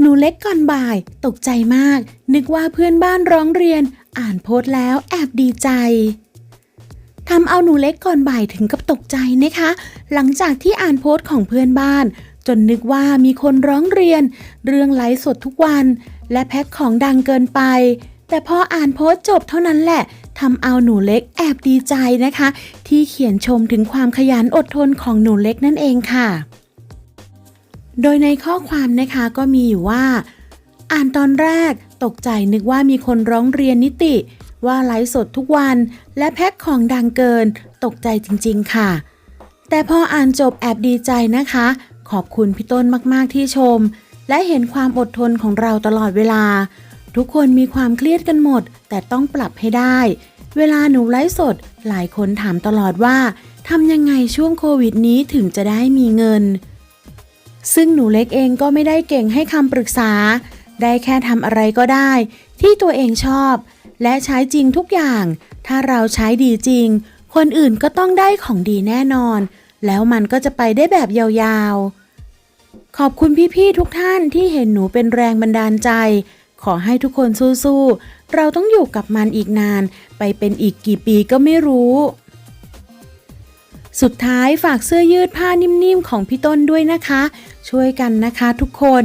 หนูเล็กก่อนบ่าย ตกใจมาก นึกว่าเพื่อนบ้านร้องเรียน อ่านโพสต์แล้วแอบดีใจทำเอาหนูเล็กก่อนบ่ายถึงกับตกใจนะคะ หลังจากที่อ่านโพสต์ของเพื่อนบ้าน จนนึกว่ามีคนร้องเรียน เรื่องไลฟ์สดทุกวัน และแพ็คของดังเกินไป แต่พออ่านโพสต์จบเท่านั้นแหละทำเอาหนูเล็กแอบดีใจนะคะ ที่เขียนชมถึงความขยันอดทนของหนูเล็กนั่นเองค่ะ โดยในข้อความนะคะก็มีอยู่ว่า อ่านตอนแรกตกใจนึกว่ามีคนร้องเรียนนิติ ว่าไลฟ์สดทุกวัน และแพ็คของดังเกิน ตกใจจริงๆค่ะ แต่พออ่านจบแอบดีใจนะคะ ขอบคุณพี่ต้นมากๆที่ชม และเห็นความอดทนของเราตลอดเวลา ทุกคนมีความเครียดกันหมด แต่ต้องปรับให้ได้ เวลาหนูไลฟ์สด หลายคนถามตลอดว่าทำยังไงช่วงโควิดนี้ถึงจะได้มีเงิน ซึ่งหนูเล็กเองก็ไม่ได้เก่งให้คำปรึกษา ได้แค่ทำอะไรก็ได้ ที่ตัวเองชอบ และใช้จริงทุกอย่าง ถ้าเราใช้ดีจริง คนอื่นก็ต้องได้ของดีแน่นอน แล้วมันก็จะไปได้แบบยาวๆ ขอบคุณพี่ๆทุกท่านที่เห็นหนูเป็นแรงบันดาลใจ ขอให้ทุกคนสู้ๆ เราต้องอยู่กับมันอีกนาน ไปเป็นอีกกี่ปีก็ไม่รู้ สุดท้ายฝากเสื้อยืดผ้านิ่มๆของพี่ต้นด้วยนะคะ ช่วยกันนะคะทุกคน